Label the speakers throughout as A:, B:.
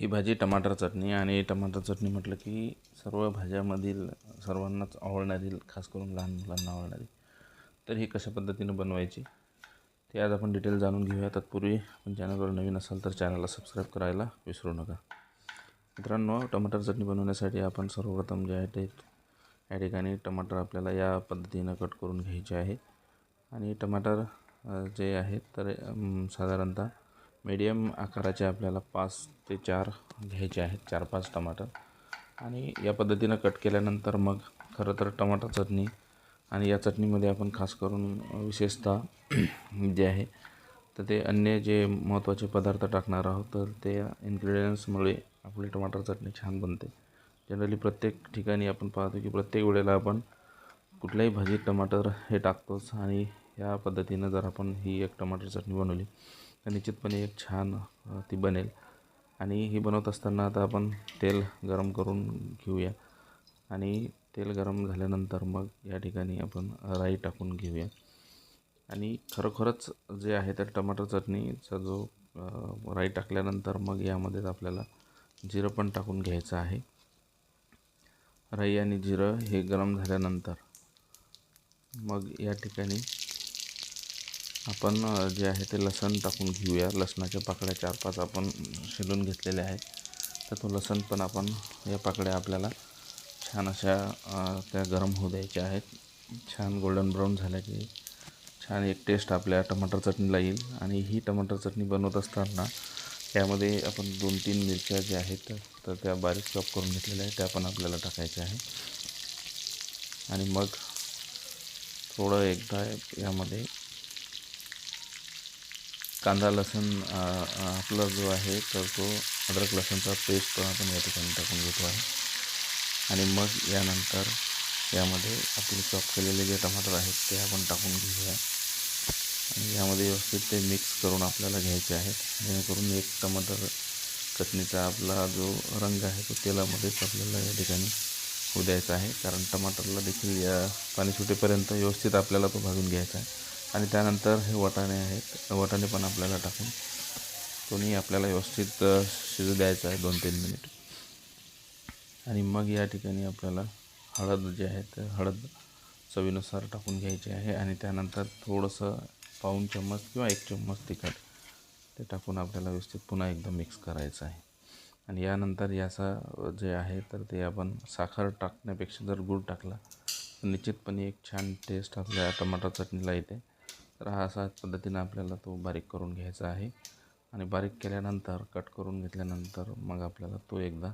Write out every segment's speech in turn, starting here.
A: ही भाजी टमाटर चटणी आणि टमाटर चटणी म्हटलं की सर्व भाज्यामधील सर्वांनाच आवडणारी खास करून लहान मुलांना आवडणारी. तर ही कशा पद्धतीनं बनवायची ते आज आपण डिटेल जाणून घेऊया. तत्पूर्वी आपण चॅनलवर नवीन असाल तर चॅनलला सबस्क्राईब करायला विसरू नका. मित्रांनो टमाटर चटणी बनवण्यासाठी आपण सर्वप्रथम जे आहे ते या ठिकाणी टमाटर आपल्याला या पद्धतीनं कट करून घ्यायचे आहे. आणि टमाटर जे आहेत तर साधारणतः मीडियम आकाराचे आपल्याला पाच ते चार घ्यायचे आहेत चार पाच टमाटर. आणि या पद्धतीनं कट केल्यानंतर मग खरं तर टमाटर चटणी आणि या चटणीमध्ये आपण खास करून विशेषतः जे आहे तर ते अन्य जे महत्त्वाचे पदार्थ टाकणार आहोत तर ते इन्ग्रेडियंट्समुळे आपली टमाटर चटणी छान बनते. जनरली प्रत्येक ठिकाणी आपण पाहतो की प्रत्येक वेळेला आपण कुठल्याही भाजीत टमाटर हे टाकतोच आणि या पद्धतीनं जर आपण ही एक टमाटर चटणी बनवली तर निश्चितपणे एक छान ती बनेल. आणि ही बनवत असताना आता आपण तेल गरम करून घेऊया. आणि तेल गरम झाल्यानंतर मग या ठिकाणी आपण राई टाकून घेऊया. आणि खरोखरच जे आहे तर टमाटर चटणीचा जो राई टाकल्यानंतर मग यामध्येच आपल्याला जिरं पण टाकून घ्यायचं आहे. राई आणि जिरं हे गरम झाल्यानंतर मग या ठिकाणी आपण जे आहे ते लसण टाकून घेऊया. लसणाच्या पाकळ्या चार पाच आपण शिलून घेतलेल्या आहेत. तर तो लसण पण आपण या पाकळ्या आपल्याला छान अशा त्या गरम होऊ द्यायच्या आहेत. छान गोल्डन ब्राऊन झाल्या की छान एक टेस्ट आपल्या टमाटर चटणीला येईल. आणि ही टमाटर चटणी बनवत असताना त्यामध्ये आपण दोन तीन मिरच्या ज्या आहेत तर त्या बारीक चॉप करून घेतलेल्या आहेत. त्या पण आपल्याला टाकायच्या आहे आणि मग थोडं एकदा यामध्ये कांदा लसूण आपला जो आहे तर तो अद्रक लसूणचा पेस्ट पण आपण या ठिकाणी टाकून घेतो आहे. आणि मग यानंतर यामध्ये आपले चॉप केलेले जे टमाटर आहेत ते आपण टाकून घेऊया. आणि यामध्ये व्यवस्थित ते मिक्स करून आपल्याला घ्यायचे आहेत. जेणेकरून एक टमाटर चटणीचा आपला जो रंग आहे तो तेलामध्येच आपल्याला या ठिकाणी होऊ द्यायचा आहे. कारण टमाटरला देखील या पाणी सुटेपर्यंत व्यवस्थित आपल्याला तो भाजून घ्यायचा आहे. आणि त्यानंतर हे वाटाणे आहेत. वाटाणे पण आपल्याला टाकून दोन्ही आपल्याला व्यवस्थित शिजू द्यायचं आहे दोन तीन मिनिट आणि मग या ठिकाणी आपल्याला हळद जे आहे ते हळद चवीनुसार टाकून घ्यायची आहे. आणि त्यानंतर थोडंसं पाऊण चम्मच किंवा एक चम्मच तिखट ते टाकून आपल्याला व्यवस्थित पुन्हा एकदा मिक्स करायचं आहे. आणि यानंतर याचा जे आहे तर ते आपण साखर टाकण्यापेक्षा जर गूळ टाकला तर निश्चितपणे एक छान टेस्ट आपल्या टमाटर चटणीला येते. तर हा असा पद्धतीनं आपल्याला तो बारीक करून घ्यायचा आहे. आणि बारीक केल्यानंतर कट करून घेतल्यानंतर मग आपल्याला तो एकदा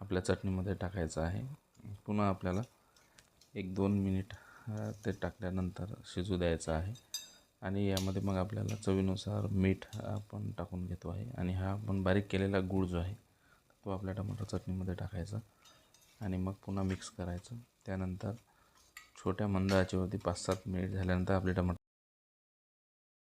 A: आपल्या चटणीमध्ये टाकायचा आहे. पुन्हा आपल्याला एक दोन मिनिट ते टाकल्यानंतर शिजू द्यायचं आहे. आणि यामध्ये मग आपल्याला चवीनुसार मीठ आपण टाकून घेतो आहे. आणि हा आपण बारीक केलेला गूळ जो आहे तो आपल्या टमाटर चटणीमध्ये टाकायचा. आणि मग पुन्हा मिक्स करायचं. त्यानंतर छोट्या मंद आचेवरती पाच सात मिनिट झाल्यानंतर आपले टमाटर